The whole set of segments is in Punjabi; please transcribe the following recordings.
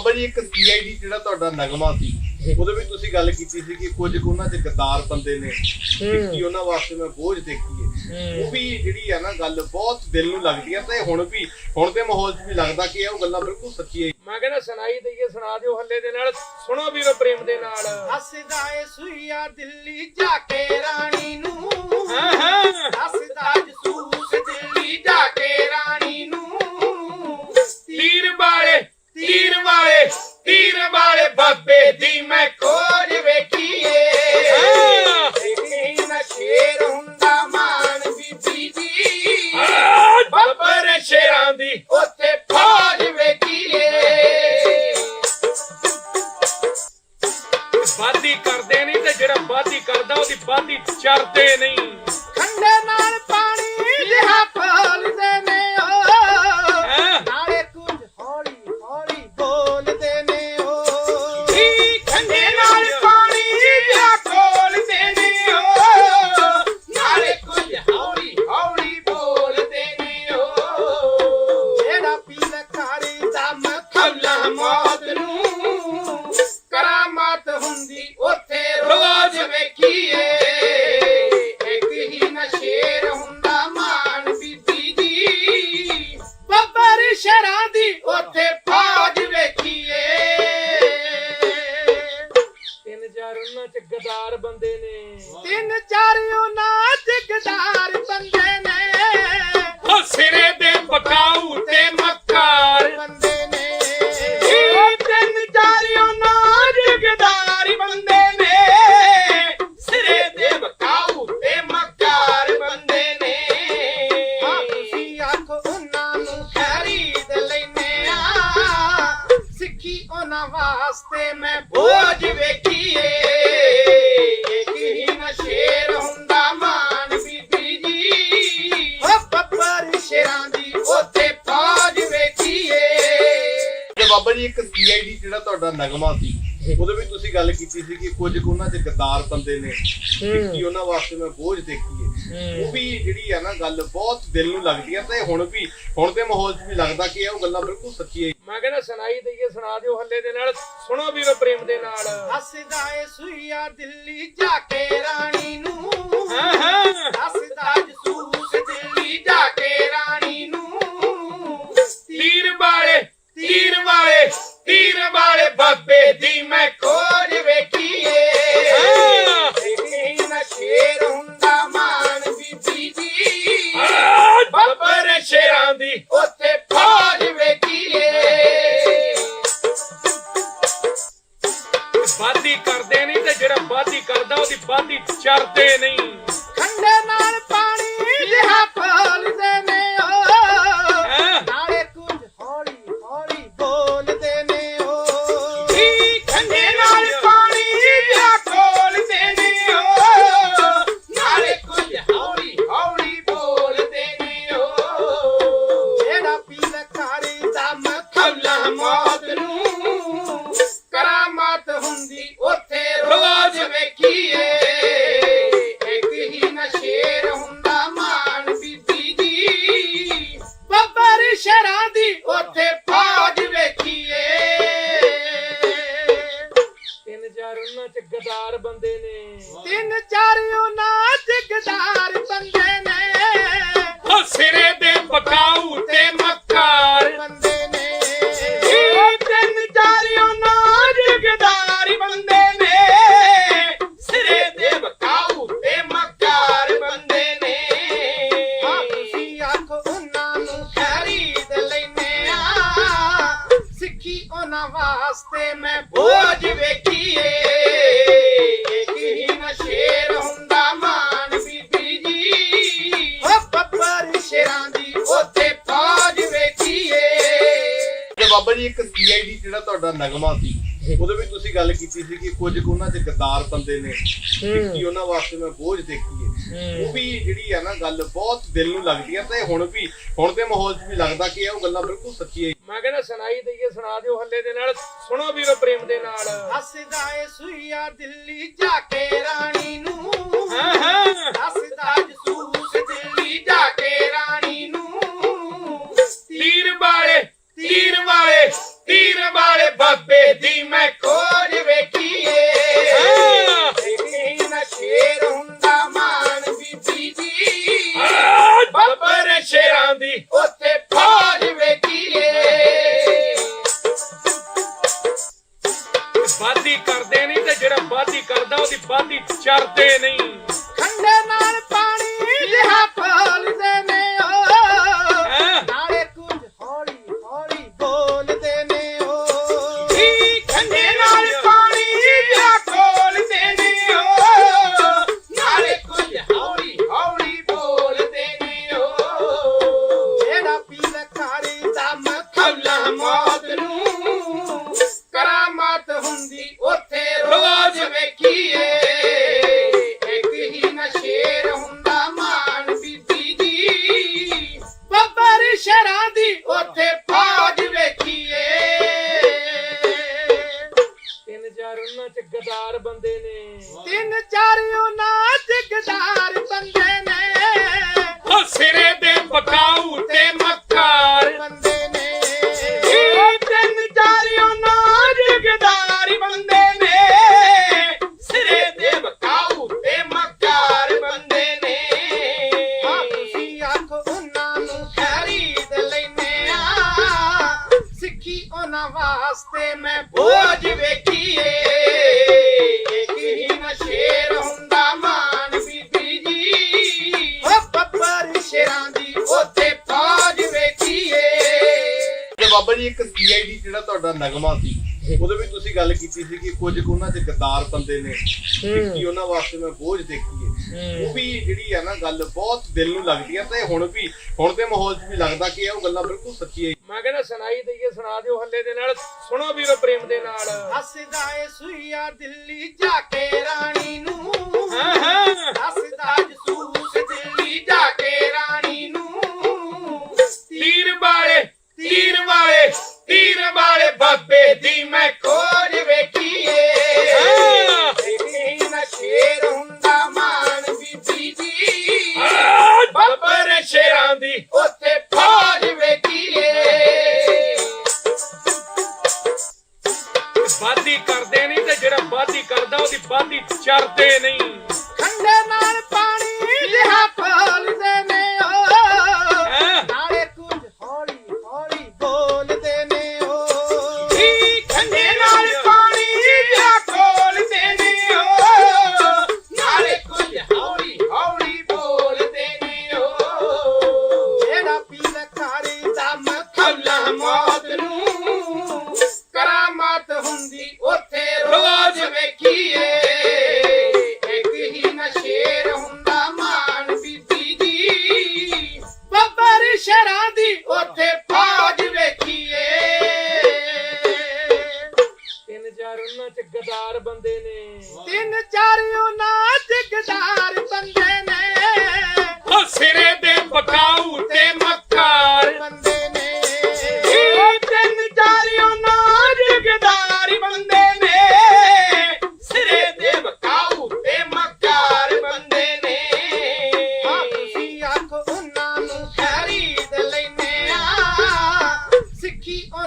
ਬਾਬਾ ਜੀ ਇੱਕ ਸੀਆਈਡੀ ਜਿਹੜਾ ਤੁਹਾਡਾ ਨਗਮਾ ਸੀ ਉਹਦੇ ਵਿੱਚ ਤੁਸੀਂ ਗੱਲ ਕੀਤੀ ਸੀ ਕਿ ਕੁਝ ਕੁ ਉਹਨਾਂ 'ਚ ਗੱਦਾਰ ਬੰਦੇ ਨੇ ਕਿ ਉਹਨਾਂ ਵਾਸਤੇ ਮੈਂ ਬੋਝ ਦੇਖੀ ਹੈ। ਉਹ ਵੀ ਜਿਹੜੀ ਆ ਨਾ ਗੱਲ ਬਹੁਤ ਦਿਲ ਨੂੰ ਲੱਗਦੀ ਹੈ ਤੇ ਹੁਣ ਵੀ ਹੁਣ ਦੇ ਮਾਹੌਲ 'ਚ ਵੀ ਲੱਗਦਾ ਕਿ ਇਹ ਗੱਲਾਂ ਬਿਲਕੁਲ ਸੱਚੀ ਹੈ। ਮੈਂ ਕਹਿੰਦਾ ਸੁਣਾਈ ਦਈਏ ਸੁਣਾ ਦਿਓ ਹੱਲੇ ਦੇ ਨਾਲ। ਸੁਣੋ ਵੀਰੋ ਪ੍ਰੇਮ ਦੇ ਨਾਲ। ਹੱਸਦਾ ਏ ਸੁਈਆ ਦਿੱਲੀ ਜਾ ਕੇ ਰਾਣੀ ਨੂੰ। ਹੱਸਦਾ ਜਸੂਸ ਦਿੱਲੀ ਜਾ ਕੇ ਰਾਣੀ ਨੂੰ। ਤੀਰ ਵਾਲੇ ਤੀਰ ਵਾਲੇ ਤੀਰ ਵਾਲੇ ਬਾਬੇ ਦੀ ਮੈਂ ਖੋਜ ਵੇਖੀਏ ਉਹਨਾਂ ਵਾਸਤੇ ਮੈਂ ਬੋਝ ਵੇਖੀਏ। ਇੱਕ ਹੀ ਨਸ਼ੇਰ ਹੁੰਦਾ ਮਾਨ ਬੀਬੀ ਜੀ। ਓ ਬੱਬਰ ਸ਼ੇਰਾਂ ਦੀ ਉੱਥੇ ਫੌਜ ਵੇਖੀਏ। ਤੇ ਬਾਬਾ ਜੀ ਇੱਕ ਸੀਆਈਡੀ ਜਿਹੜਾ ਤੁਹਾਡਾ ਨਗਮਾ ਸੀ ਉਹਦੇ ਵਿੱਚ ਤੁਸੀਂ ਗੱਲ ਕੀਤੀ ਸੀ ਕਿ ਕੁਝ ਕੁ ਉਹਨਾਂ 'ਚ ਗੱਦਾਰ ਬੰਦੇ ਨੇ ਕਿ ਉਹਨਾਂ ਵਾਸਤੇ ਮੈਂ ਬੋਝ ਦੇਖੀ ਹੈ। ਉਹ ਵੀ ਜਿਹੜੀ ਆ ਨਾ ਗੱਲ ਬਹੁਤ ਦਿਲ ਨੂੰ ਲੱਗਦੀ ਹੈ ਤੇ ਹੁਣ ਵੀ ਹੁਣ ਦੇ ਮਾਹੌਲ 'ਚ ਵੀ ਲੱਗਦਾ ਕਿ ਇਹ ਗੱਲਾਂ ਬਿਲਕੁਲ ਸੱਚੀ ਹੈ ਮੈਂ ਕਹਿੰਦਾ ਸੁਣਾਈ ਦਈਏ ਸੁਣਾ ਦਿਓ ਹੱਲੇ ਦੇ ਨਾਲ। ਸੁਣੋ ਵੀਰੋ ਪ੍ਰੇਮ ਦੇ ਨਾਲ। ਹੱਸਦਾ ਏ ਸੁਈਆ ਦਿੱਲੀ ਜਾ ਕੇ ਰਾਣੀ ਨੂੰ। ਹਾਂ ਹਾਂ। ਕੀਤੀ ਸੀ ਕਿ ਕੁਝ ਕੁ ਉਹਨਾਂ 'ਚ ਗੱਦਾਰ ਬੰਦੇ ਨੇ ਕਿ ਉਹਨਾਂ ਵਾਸਤੇ ਮੈਂ ਬੋਝ ਦੇਖੀ ਹੈ। ਉਹ ਵੀ ਜਿਹੜੀ ਆ ਨਾ ਗੱਲ ਬਹੁਤ ਦਿਲ ਨੂੰ ਲੱਗਦੀ ਹੈ ਤੇ ਹੁਣ ਵੀ ਹੁਣ ਦੇ ਮਾਹੌਲ 'ਚ ਵੀ ਲੱਗਦਾ ਕਿ ਇਹ ਗੱਲਾਂ ਬਿਲਕੁਲ ਸੱਚੀ ਹੈ। ਮੈਂ ਕਹਿੰਦਾ ਸੁਣਾਈ ਦਈਏ ਸੁਣਾ ਦਿਓ ਹੱਲੇ ਦੇ ਨਾਲ। ਸੁਣੋ ਵੀਰੋ ਪ੍ਰੇਮ ਦੇ ਨਾਲ। ਹੱਸਦਾ ਏ ਸੁਈਆ ਦਿੱਲੀ ਜਾ ਕੇ ਰਾਣੀ ਨੂੰ। ਹੱਸਦਾ ਜਸੂਸ ਦਿੱਲੀ ਜਾ ਕੇ ਰਾਣੀ ਨੂੰ। ਤੀਰ ਵਾਲੇ ਤੀਰ ਵਾਲੇ। ਤੀਰ ਵਾਲੇ ਬਾਬੇ ਦੀ ਮੈਂ ਕੋਜ ਵੇਖੀਏ। ਨਾ ਸ਼ੇਰ ਸ਼ੇਰਾਂ ਦੀ ਉੱਥੇ ਫੌਜ ਵੇਖੀਏ। ਬਾਦੀ ਕਰਦੇ ਨਹੀਂ ਤੇ ਜਿਹੜਾ ਬਾਦੀ ਕਰਦਾ, ਉਹਦੀ ਬਾਦੀ ਚੜਦੇ ਨਹੀਂ। ਚ ਬੰਦੇ ਨੇ। ਤਿੰਨ ਚਾਰ ਉੱਥੇ ਫੌਜ ਵੇਖੀਏ। ਤੇ ਬਾਬਾ ਜੀ ਇੱਕ ਸੀਆਈਡੀ ਜਿਹੜਾ ਤੁਹਾਡਾ ਨਗਮਾ ਸੀ ਉਹਦੇ ਵਿੱਚ ਤੁਸੀਂ ਗੱਲ ਕੀਤੀ ਸੀ ਕਿ ਕੁਝ ਕੁ ਉਹਨਾਂ 'ਚ ਗੱਦਾਰ ਬੰਦੇ ਨੇ ਸਿੱਖੀ ਉਹਨਾਂ ਵਾਸਤੇ ਮੈਂ ਬੋਝ ਦੇਖੀ ਹੈ। ਉਹ ਵੀ ਜਿਹੜੀ ਹੈ ਨਾ ਗੱਲ ਬਹੁਤ ਦਿਲ ਨੂੰ ਲੱਗਦੀ ਹੈ ਤੇ ਹੁਣ ਵੀ ਹੁਣ ਦੇ ਮਾਹੌਲ 'ਚ ਵੀ ਲੱਗਦਾ ਕਿ ਇਹ ਉਹ ਗੱਲਾਂ ਬਿਲਕੁਲ ਸੱਚੀਆਂ ਹੀ। ਮੈਂ ਕਹਿੰਦਾ ਸੁਣਾਈ ਦਈਏ ਸੁਣਾ ਦਿਓ ਹੱਲੇ ਦੇ ਨਾਲ। ਸੁਣੋ ਵੀਰੋ ਪ੍ਰੇਮ ਦੇ ਨਾਲ। ਹੱਸਦਾ ਏ ਸੁਈਆ ਦਿੱਲੀ ਜਾ ਕੇ ਰਾਣੀ ਨੂੰ। ਹਾਂ ਹਾਂ। ਹੱਸਦਾ ਜਸੂਸ ਦਿੱਲੀ ਜਾ ਕੇ ਰਾਣੀ ਵਾਲੇ ਤੀਰ ਵਾਲੇ ਤੀਰ ਵਾਲੇ ਬਾਬੇ ਦੀ ਮੈਂ ਖੋਜ ਵੇਖੀਏ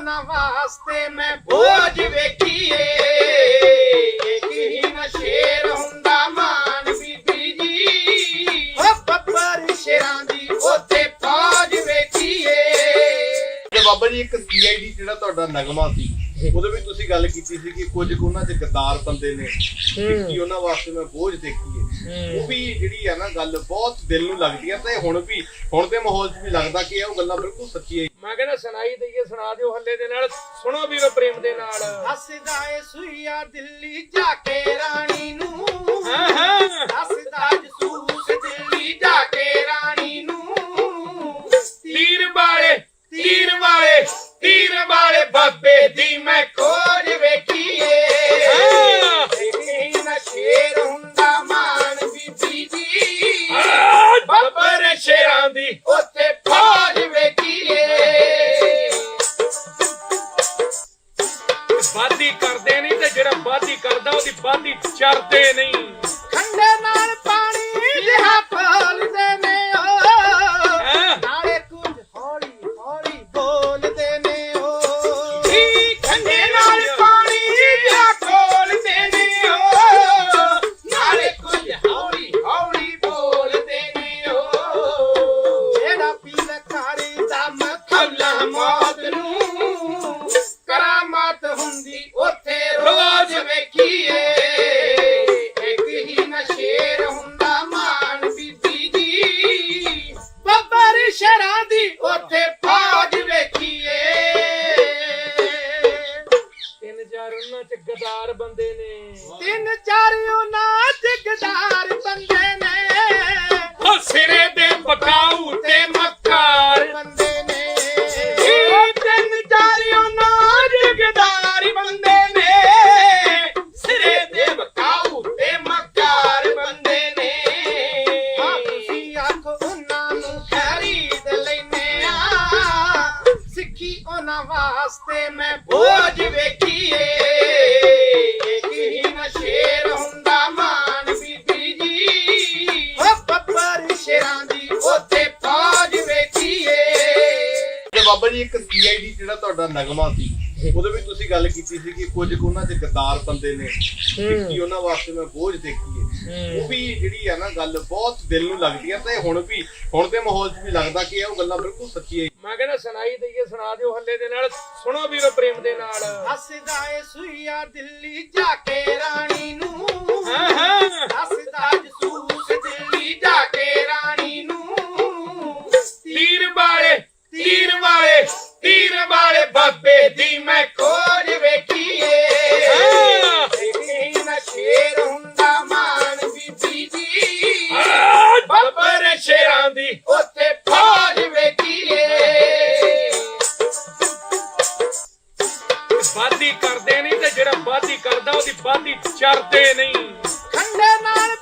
ਉਹਨਾਂ ਵਾਸਤੇ ਮੈਂ ਬੋਝ ਵੇਖੀਏ। ਇੱਕ ਹੀ ਨਸ਼ੇਰ ਹੁੰਦਾ ਮਾਨ ਬੀਬੀ ਜੀ। ਓ ਬੱਬਰ ਸ਼ੇਰਾਂ ਦੀ ਉੱਥੇ ਫੌਜ ਵੇਖੀਏ। ਤੇ ਬਾਬਾ ਜੀ ਇੱਕ ਸੀਆਈਡੀ ਜਿਹੜਾ ਤੁਹਾਡਾ ਨਗਮਾ ਸੀ ਉਹਦੇ ਵਿੱਚ ਤੁਸੀਂ ਗੱਲ ਕੀਤੀ ਸੀ ਕਿ ਕੁਝ ਕੁ ਉਹਨਾਂ 'ਚ ਗੱਦਾਰ ਬੰਦੇ ਨੇ ਸਿੱਖੀ ਉਹਨਾਂ ਵਾਸਤੇ ਮੈਂ ਬੋਝ ਦੇਖੀ ਹੈ। ਉਹ ਵੀ ਜਿਹੜੀ ਹੈ ਨਾ ਗੱਲ ਬਹੁਤ ਦਿਲ ਨੂੰ ਲੱਗਦੀ ਹੈ ਤੇ ਹੁਣ ਵੀ ਹੁਣ ਦੇ ਮਾਹੌਲ 'ਚ ਵੀ ਲੱਗਦਾ ਕਿ ਇਹ ਉਹ ਗੱਲਾਂ ਬਿਲਕੁਲ ਸੱਚੀਆਂ ਮੈਂ ਕਹਿੰਦਾ ਸੁਣਾਈ ਦਈਏ ਸੁਣਾ ਦਿਓ ਹੱਲੇ ਦੇ ਨਾਲ। ਸੁਣੋ ਵੀਰੋ ਪ੍ਰੇਮ ਦੇ ਨਾਲ। ਹੱਸਦਾ ਏ ਸੁਈਆ ਦਿੱਲੀ ਜਾ ਕੇ ਰਾਣੀ ਨੂੰ। ਹਾਂ ਹਾਂ। ਹੱਸਦਾ ਸੀ ਉਹਦੇ ਵਿੱਚ ਤੁਸੀਂ ਗੱਲ ਕੀਤੀ ਸੀ ਕਿ ਕੁਝ ਕੁ ਉਹਨਾਂ 'ਚ ਗੱਦਾਰ ਬੰਦੇ ਨੇ ਸਿੱਖੀ ਉਹਨਾਂ ਵਾਸਤੇ ਮੈਂ ਬੋਝ ਦੇਖੀ ਹੈ। ਉਹ ਵੀ ਜਿਹੜੀ ਆ ਨਾ ਗੱਲ ਬਹੁਤ ਦਿਲ ਨੂੰ ਲੱਗਦੀ ਹੈ ਤੇ ਹੁਣ ਵੀ ਹੁਣ ਦੇ ਮਾਹੌਲ 'ਚ ਵੀ ਲੱਗਦਾ ਕਿ ਇਹ ਉਹ ਗੱਲਾਂ ਬਿਲਕੁਲ ਸੱਚੀਆਂ ਹੀ ਮੈਂ ਕਹਿੰਦਾ ਸੁਣਾਈ ਦਈਏ ਸੁਣਾ ਦਿਓ ਹੱਲੇ ਦੇ ਨਾਲ। ਸੁਣੋ ਵੀਰੋ ਪ੍ਰੇਮ ਦੇ ਨਾਲ। ਹੱਸਦਾ ਏ ਸੁਈਆ ਦਿੱਲੀ ਜਾ ਕੇ ਰਾਣੀ ਨੂੰ। ਹਾਂ ਹਾਂ। ਹੱਸਦਾ ਜਸੂਸ ਦਿੱਲੀ ਜਾ ਕੇ ਰਾਣੀ ਨੂੰ। ਤੀਰ ਵਾਲੇ ਤੀਰ ਵਾਲੇ। ਤੀਰ ਵਾਲੇ ਬਾਬੇ ਦੀ ਮੈਂ ਖੋਜ ਵੇਖੀਏ। ਹਾਂ। ਇਹ ਨਸ਼ੇਰ ਹੁੰਦਾ ਮਾਨ ਬੀਬੀ ਜੀ। ਬੱਬਰ ਸ਼ੇਰਾਂ ਦੀ ਉੱਥੇ ਫੌਜ ਵੇਖੀਏ। ਕਰਦੇ ਨਹੀਂ ਤੇ ਜਿਹੜਾ ਵਾਦੀ ਕਰਦਾ ਉਹਦੀ ਵਾਦੀ ਚਰਦੇ ਨਹੀਂ। ਖੰਡੇ ਨਾਲ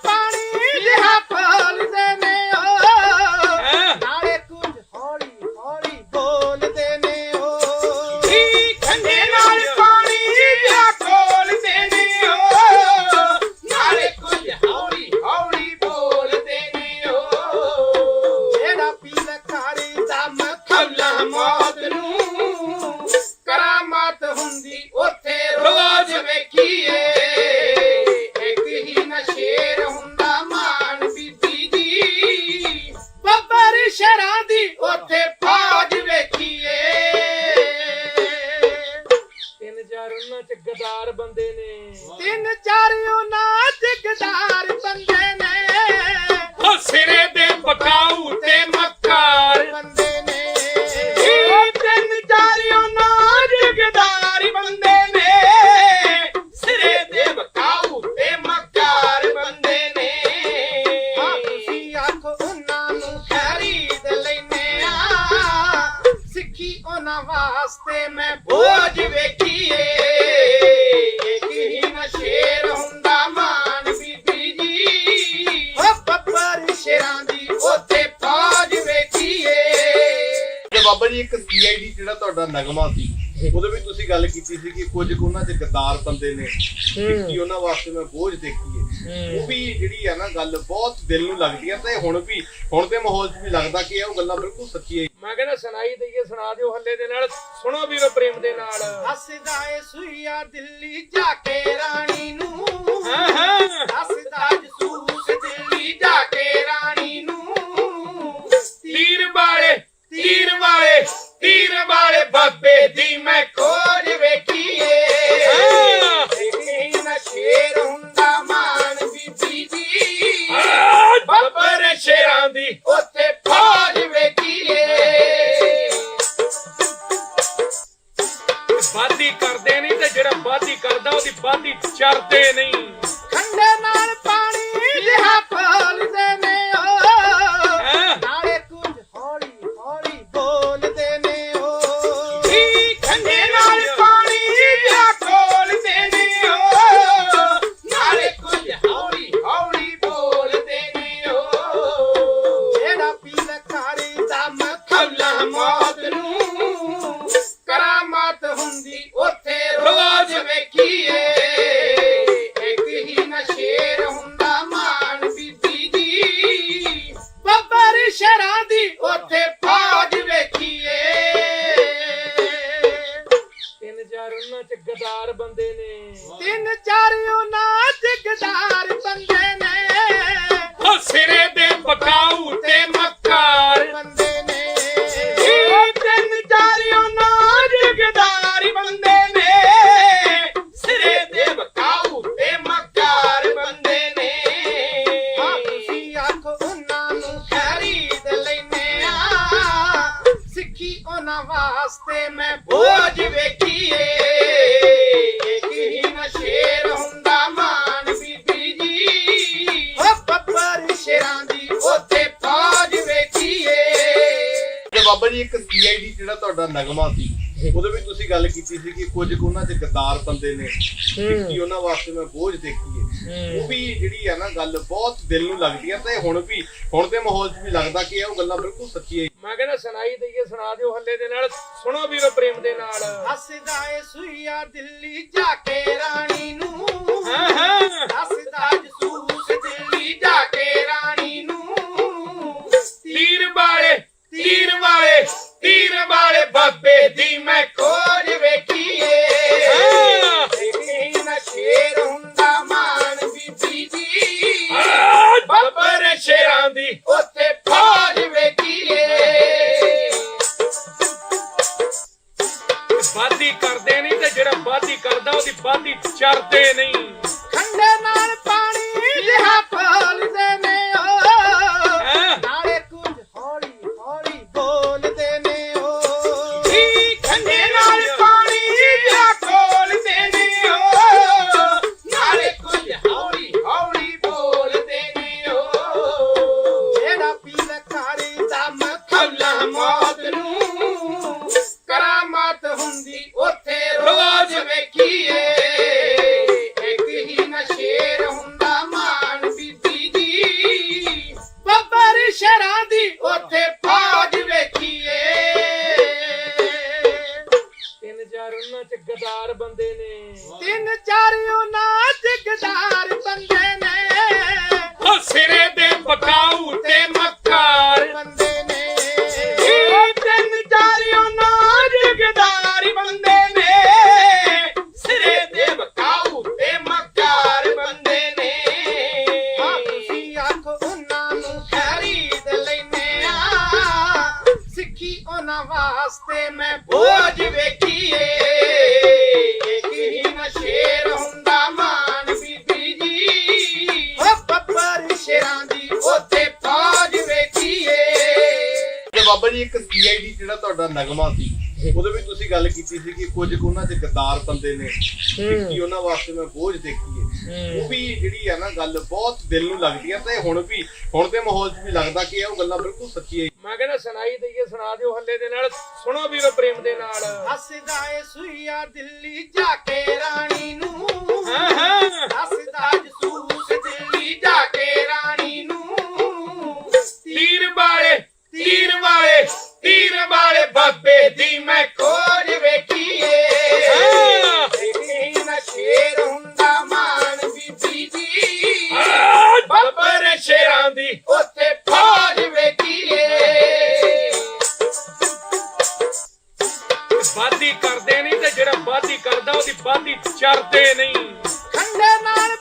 ਚਾਰ ਗਦਾਰ ਬੰਦੇ ਨੇ। ਤਿੰਨ ਚਾਰ ਉਹਨਾਂ ਬਾਬਾ ਜੀ ਇੱਕ ਸੀਆਈਡੀ ਜਿਹੜਾ ਤੁਹਾਡਾ ਨਗਮਾ ਸੀ ਉਹਦੇ ਵਿੱਚ ਤੁਸੀਂ ਗੱਲ ਕੀਤੀ ਸੀ ਕਿ ਕੁਝ ਕੁ ਉਹਨਾਂ 'ਚ ਗੱਦਾਰ ਬੰਦੇ ਨੇ ਸਿੱਖੀ ਉਹਨਾਂ ਵਾਸਤੇ ਮੈਂ ਬੋਝ ਦੇਖੀ ਹੈ। ਉਹ ਵੀ ਜਿਹੜੀ ਆ ਨਾ ਗੱਲ ਬਹੁਤ ਦਿਲ ਨੂੰ ਲੱਗਦੀ ਹੈ ਤੇ ਹੁਣ ਵੀ ਹੁਣ ਦੇ ਮਾਹੌਲ 'ਚ ਵੀ ਲੱਗਦਾ ਕਿ ਇਹ ਉਹ ਗੱਲਾਂ ਬਿਲਕੁਲ ਸੱਚੀਆਂ ਹੀ ਮੈਂ ਕਹਿੰਦਾ ਸੁਣਾਈ ਦਈਏ ਸੁਣਾ ਦਿਓ ਹੱਲੇ ਦੇ ਨਾਲ ਸੁਣੋ ਵੀਰੋ ਪ੍ਰੇਮ ਦੇ ਨਾਲ। ਹੱਸਦਾ ਏ ਸੁਈਆ ਦਿੱਲੀ ਜਾ ਕੇ ਰਾਣੀ ਨੂੰ। ਹੱਸਦਾ ਜਸੂਸ ਦਿੱਲੀ ਜਾ ਕੇ ਰਾਣੀ ਨੂੰ। ਤੀਰ ਵਾਲੇ ਤੀਰ ਵਾਲੇ ਤੀਰ ਵਾਲੇ ਬਾਬੇ ਦੀ ਮੈਂ ਖੋਜ ਵੇਖੀਏ ਉਹਨਾਂ ਵਾਸਤੇ ਮੈਂ ਬੋਝ ਵੇਖੀਏ। ਇੱਕ ਹੀ ਨਸ਼ੇਰ ਹੁੰਦਾ ਮਾਨ ਬੀਬੀ ਜੀ। ਓ ਬੱਬਰ ਸ਼ੇਰਾਂ ਦੀ ਉੱਥੇ ਫੌਜ ਵੇਖੀਏ। ਤੇ ਬਾਬਾ ਜੀ ਇੱਕ ਸੀਆਈਡੀ ਜਿਹੜਾ ਤੁਹਾਡਾ ਨਗਮਾ ਸੀ ਉਹਦੇ ਵਿੱਚ ਤੁਸੀਂ ਗੱਲ ਕੀਤੀ ਸੀ ਕਿ ਕੁਝ ਕੁ ਉਹਨਾਂ 'ਚ ਗੱਦਾਰ ਬੰਦੇ ਨੇ ਕਿ ਉਹਨਾਂ ਵਾਸਤੇ ਮੈਂ ਬੋਝ ਦੇਖੀ ਹੈ। ਉਹ ਵੀ ਜਿਹੜੀ ਆ ਨਾ ਗੱਲ ਬਹੁਤ ਦਿਲ ਨੂੰ ਲੱਗਦੀ ਹੈ ਤੇ ਹੁਣ ਵੀ ਹੁਣ ਦੇ ਮਾਹੌਲ 'ਚ ਵੀ ਲੱਗਦਾ ਕਿ ਇਹ ਉਹ ਗੱਲਾਂ ਬਿਲਕੁਲ ਸੱਚੀਆਂ ਹੀ ਮੈਂ ਕਹਿੰਦਾ ਸੁਣਾਈ ਦਈਏ ਸੁਣਾ ਦਿਓ ਹੱਲੇ ਦੇ ਨਾਲ। ਸੁਣੋ ਵੀਰੋ ਪ੍ਰੇਮ ਦੇ ਨਾਲ। ਹੱਸਦਾ ਏ ਸੁਈਆ ਦਿੱਲੀ ਜਾ ਕੇ ਰਾਣੀ ਨੂੰ। ਹੱਸਦਾ ਜਸੂਸ ਕੀਤੀ ਸੀ ਕਿ ਕੁਝ ਕੁ ਉਹਨਾਂ 'ਚ ਗੱਦਾਰ ਬੰਦੇ ਨੇ ਕਿ ਉਹਨਾਂ ਵਾਸਤੇ ਮੈਂ ਬੋਝ ਦੇਖੀ ਹੈ। ਉਹ ਵੀ ਜਿਹੜੀ ਆ ਨਾ ਗੱਲ ਬਹੁਤ ਦਿਲ ਨੂੰ ਲੱਗਦੀ ਹੈ ਤੇ ਹੁਣ ਵੀ ਹੁਣ ਦੇ ਮਾਹੌਲ 'ਚ ਵੀ ਲੱਗਦਾ ਕਿ ਇਹ ਉਹ ਗੱਲਾਂ ਬਿਲਕੁਲ ਸੱਚੀਆਂ ਹੀ। ਮੈਂ ਕਹਿੰਦਾ ਸੁਣਾਈ ਦਈਏ ਸੁਣਾ ਦਿਓ ਹੱਲੇ ਦੇ ਨਾਲ। ਸੁਣੋ ਵੀਰੋ ਪ੍ਰੇਮ ਦੇ ਨਾਲ। ਹੱਸਦਾ ਏ ਸੁਈਆ ਦਿੱਲੀ ਜਾ ਕੇ ਰਾਣੀ ਨੂੰ। ਹਾਂ ਹਾਂ। ਹੱਸਦਾ ਜਸੂਸ ਦਿੱਲੀ ਜਾ ਕੇ ਰਾਣੀ ਨੂੰ। ਤੀਰ ਵਾਲੇ ਤੀਰ ਵਾਲੇ। ਤੀਰ ਵਾਲੇ ਬਾਬੇ ਦੀ ਮੈਂ ਖੋਜ ਵੇਖੀਏ ਹਾਂ। ਇੱਕ ਹੀ ਨਸ਼ੇਰ ਹੁੰਦਾ ਮਾਨ ਬੀਬੀ ਜੀ ਬੱਬਰ ਸ਼ੇਰਾਂ ਦੀ ਉੱਥੇ ਫੌਜ ਵੇਖੀਏ ਕਰਦੇ ਨਹੀਂ ਤੇ ਜਿਹੜਾ ਵਾਦੀ ਕਰਦਾ ਉਹਦੀ ਵਾਦੀ ਚਰਦੇ ਨਹੀਂ ਖੰਡੇ ਨਾਲ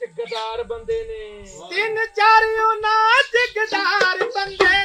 ਚ ਗਦਾਰ ਬੰਦੇ ਨੇ। ਤਿੰਨ ਚਾਰ ਉਹਨਾਂ ਜਗਦਾਰ ਬੰਦੇ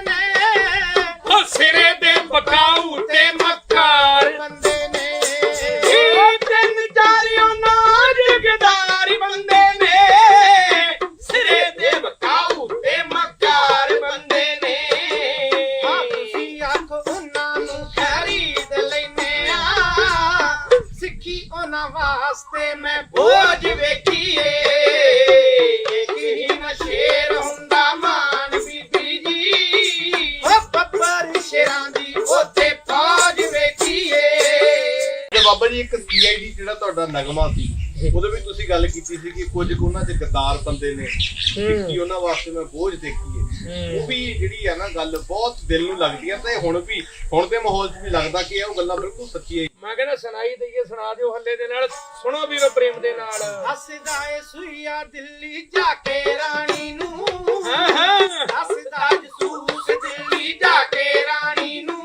ਬਾਬਾ ਜੀ ਇੱਕ ਸੀਆਈਡੀ ਜਿਹੜਾ ਤੁਹਾਡਾ ਨਗਮਾ ਸੀ ਉਹਦੇ ਵਿੱਚ ਤੁਸੀਂ ਗੱਲ ਕੀਤੀ ਸੀ ਕਿ ਕੁਝ ਕੁ ਉਹਨਾਂ 'ਚ ਗੱਦਾਰ ਬੰਦੇ ਨੇ ਕਿ ਉਹਨਾਂ ਵਾਸਤੇ ਮੈਂ ਬੋਝ ਦੇਖੀ ਹੈ। ਉਹ ਵੀ ਜਿਹੜੀ ਆ ਨਾ ਗੱਲ ਬਹੁਤ ਦਿਲ ਨੂੰ ਲੱਗਦੀ ਹੈ ਤੇ ਹੁਣ ਵੀ ਹੁਣ ਦੇ ਮਾਹੌਲ 'ਚ ਵੀ ਲੱਗਦਾ ਕਿ ਇਹ ਉਹ ਗੱਲਾਂ ਬਿਲਕੁਲ ਸੱਚੀਆਂ ਹੀ। ਮੈਂ ਕਹਿੰਦਾ ਸੁਣਾਈ ਦਈਏ ਸੁਣਾ ਦਿਓ ਹੱਲੇ ਦੇ ਨਾਲ। ਸੁਣੋ ਵੀਰੋ ਪ੍ਰੇਮ ਦੇ ਨਾਲ। ਹੱਸਦਾ ਏ ਸੁਈਆ ਦਿੱਲੀ ਜਾ ਕੇ ਰਾਣੀ ਨੂੰ। ਹੱਸਦਾ ਜਸੂਸ ਦਿੱਲੀ ਜਾ ਕੇ ਰਾਣੀ ਨੂੰ।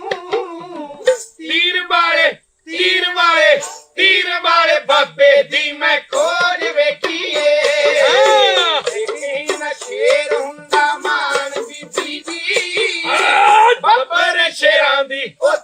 ਤੀਰ ਵਾਲੇ ਤੀਰ ਵਾਲੇ ਤੀਰ ਵਾਲੇ ਬਾਬੇ ਦੀ ਮੈਂ ਖੋਜ ਵੇਖੀਏ। ਨਾ ਸ਼ੇਰ ਹੁੰਦਾ ਮਾਨ ਬੀਬੀ ਜੀ। ਬੱਬਰ ਸ਼ੇਰਾਂ ਦੀ ਉੱਥੇ